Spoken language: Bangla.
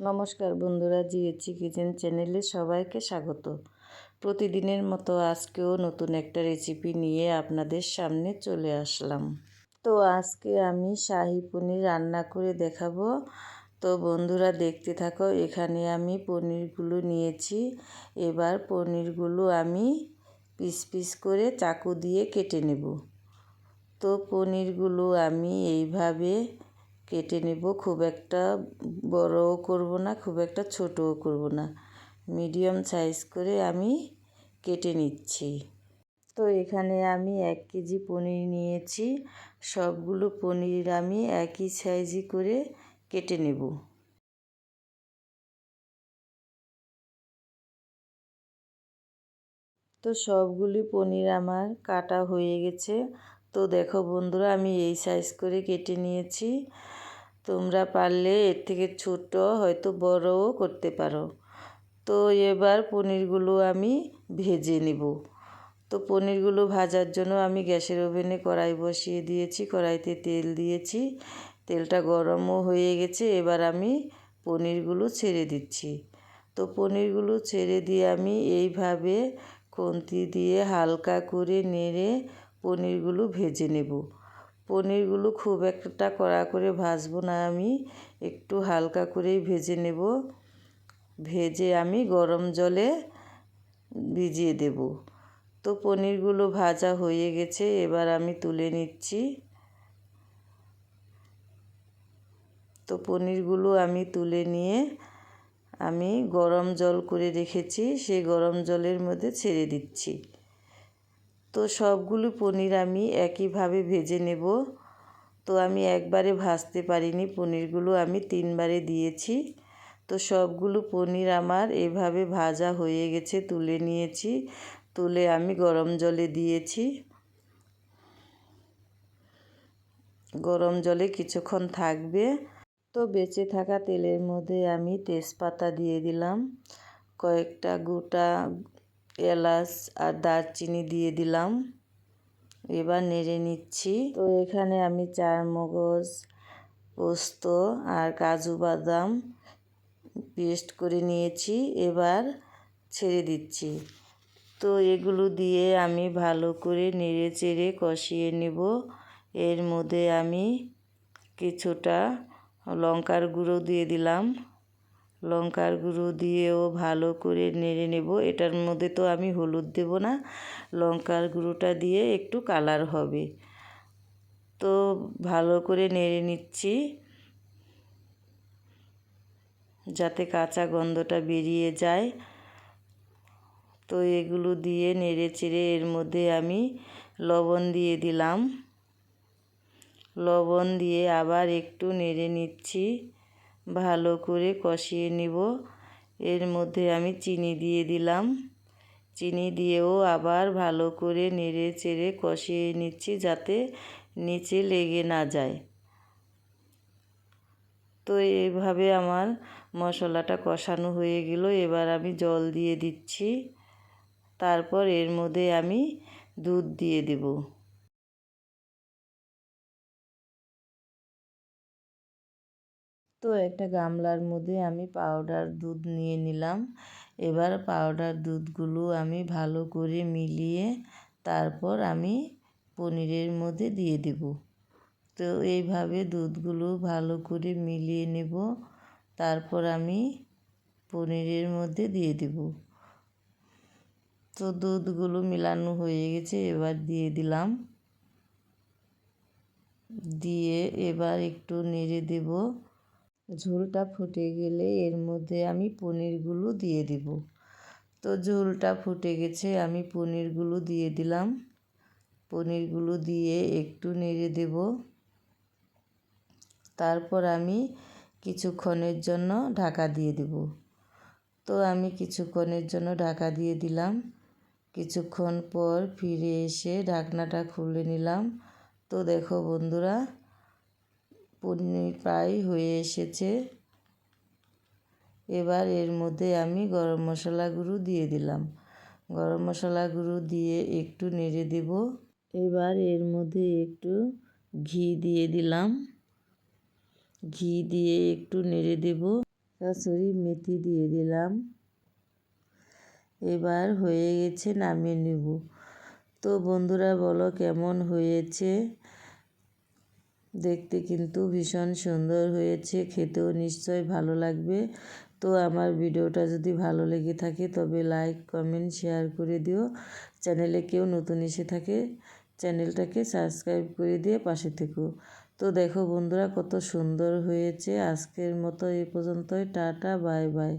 নমস্কার বন্ধুরা জিএচি কিচেন চ্যানেলে সবাইকে স্বাগত। প্রতিদিনের মতো আজকেও নতুন একটা রেসিপি নিয়ে আপনাদের সামনে চলে আসলাম। তো আজকে আমি শাহি পনির রান্না করে দেখাবো। তো বন্ধুরা, দেখতে থাকো, এখানে আমি পনিরগুলো নিয়েছি। এবার পনিরগুলো আমি পিস পিস করে চাকু দিয়ে কেটে নেব। তো পনিরগুলো আমি এইভাবে কেটে নেব, খুব একটা বড়ও করব না, খুব একটা ছোটও করব না। মিডিয়াম সাইজ করে আমি কেটে নিচ্ছি। তো এখানে আমি এক কেজি পনির নিয়েছি। সবগুলো পনির আমি একই সাইজই করে কেটে নেব। তো সবগুলি পনির আমার কাটা হয়ে গেছে। তো দেখো বন্ধুরা, আমি এই সাইজ করে কেটে নিয়েছি। তোমরা পারলে এর থেকে ছোট হয়তো বড়ও করতে পারো। তো এবার পনিরগুলো আমি ভেজে নেব। তো পনিরগুলো ভাজার জন্য আমি গ্যাসের ওভেনে কড়াই বসিয়ে দিয়েছি, কড়াইতে তেল দিয়েছি। তেলটা গরমও হয়ে গেছে, এবার আমি পনিরগুলো ছেড়ে দিচ্ছি। তো পনিরগুলো ছেড়ে দিয়ে আমি এইভাবে খুন্তি দিয়ে হালকা করে নেড়ে পনিরগুলো ভেজে নেব। পনিরগুলো খুব একটা কড়া করে ভাজবো না আমি। একটু হালকা করেই ভেজে নেব। ভেজে আমি গরম জলে ভিজিয়ে দেব। তো পনিরগুলো ভাজা হয়ে গেছে, এবার আমি তুলে নিচ্ছি। তো পনিরগুলো আমি তুলে নিয়ে আমি গরম জল করে রেখেছি, সেই গরম জলের মধ্যে ছেড়ে দিচ্ছি। তো সবগুলো পনির আমি একইভাবে ভেজে নেব। তো আমি একবারে ভাজতে পারিনি, পনিরগুলো আমি তিনবারে দিয়েছি। তো সবগুলো পনির আমার এভাবে ভাজা হয়ে গেছে, তুলে নিয়েছি। তুলে আমি গরম জলে দিয়েছি। গরম জলে কিছুক্ষণ থাকবে। তো বেঁচে থাকা তেলের মধ্যে আমি তেজপাতা দিয়ে দিলাম। কয়েকটা গোটা এলাচ আর দারচিনি দিয়ে দিলাম। এবার নেড়ে নিচ্ছি। তো এখানে আমি চার মগজ পোস্ত আর কাজু বাদাম পেস্ট করে নিয়েছি। এবার ছেড়ে দিচ্ছি। তো এগুলো দিয়ে আমি ভালো করে নেড়ে চেড়ে কষিয়ে নেব। এর মধ্যে আমি কিছুটা লঙ্কার গুঁড়ো দিয়ে দিলাম। লঙ্কার গুঁড়ো দিয়েও ভালো করে নেড়ে নেব। এটার মধ্যে তো আমি হলুদ দেব না। লঙ্কার গুঁড়োটা দিয়ে একটু কালার হবে। তো ভালো করে নেড়ে নিচ্ছি। যাতে কাঁচা গন্ধটা বেরিয়ে যায়। তো এগুলো দিয়ে নেড়ে চেড়ে এর মধ্যে আমি লবণ দিয়ে দিলাম। লবণ দিয়ে আবার একটু নেড়ে নিচ্ছি। ভালো করে কষিয়ে নিব। এর মধ্যে আমি চিনি দিয়ে দিলাম। চিনি দিয়েও আবার ভালো করে নেড়ে চেড়ে কষিয়ে নিচ্ছি যাতে নিচে লেগে না যায়। তো এইভাবে আমার মশলাটা কষানো হয়ে গেল। এবার আমি জল দিয়ে দিচ্ছি। তারপর এর মধ্যে আমি দুধ দিয়ে দেব। তো একটা গামলার মধ্যে আমি পাউডার দুধ নিয়ে নিলাম। এবার পাউডার দুধগুলো আমি ভালো করে মিলিয়ে তারপর আমি পনিরের মধ্যে দিয়ে দেব। তো এইভাবে দুধগুলো ভালো করে মিলিয়ে নেব। তারপর আমি পনিরের মধ্যে দিয়ে দেব। তো দুধগুলো মিলানো হয়ে গেছে, এবার দিয়ে দিলাম। দিয়ে এবার একটু নেড়ে দেব। ঝোলটা ফুটে গেলে এর মধ্যে আমি পনিরগুলো দিয়ে দেব। তো ঝোলটা ফুটে গেছে, আমি পনিরগুলো দিয়ে দিলাম। পনিরগুলো দিয়ে একটু নেড়ে দেব। তারপর আমি কিছুক্ষণের জন্য ঢাকা দিয়ে দেব। তো আমি কিছুক্ষণের জন্য ঢাকা দিয়ে দিলাম। কিছুক্ষণ পর ফিরে এসে ঢাকনাটা খুলে নিলাম। তো দেখো বন্ধুরা পনির প্রায় হয়ে এসেছে। এবার এর মধ্যে আমি গরম মশলা গুঁড়ো দিয়ে দিলাম। গরম মশলা গুঁড়ো দিয়ে একটু নেড়ে দেব। এবার এর মধ্যে একটু ঘি দিয়ে দিলাম। ঘি দিয়ে একটু নেড়ে দেব। কাসুরি মেথি দিয়ে দিলাম। এবার হয়ে গেছে নামিয়ে নেব। তো বন্ধুরা বলো কেমন হয়েছে? দেখতে কিন্তু ভীষণ সুন্দর হয়েছে, খেতেও নিশ্চয় ভালো লাগবে। তো আমার ভিডিওটা যদি ভালো লেগে থাকে তবে লাইক কমেন্ট শেয়ার করে দিও। চ্যানেলে কেউ নতুন এসে থাকে, চ্যানেলটাকে সাবস্ক্রাইব করে দিয়ে পাশে থেকো। তো দেখো বন্ধুরা কত সুন্দর হয়েছে। আজকের মতো এই পর্যন্তই, টাটা বাই বাই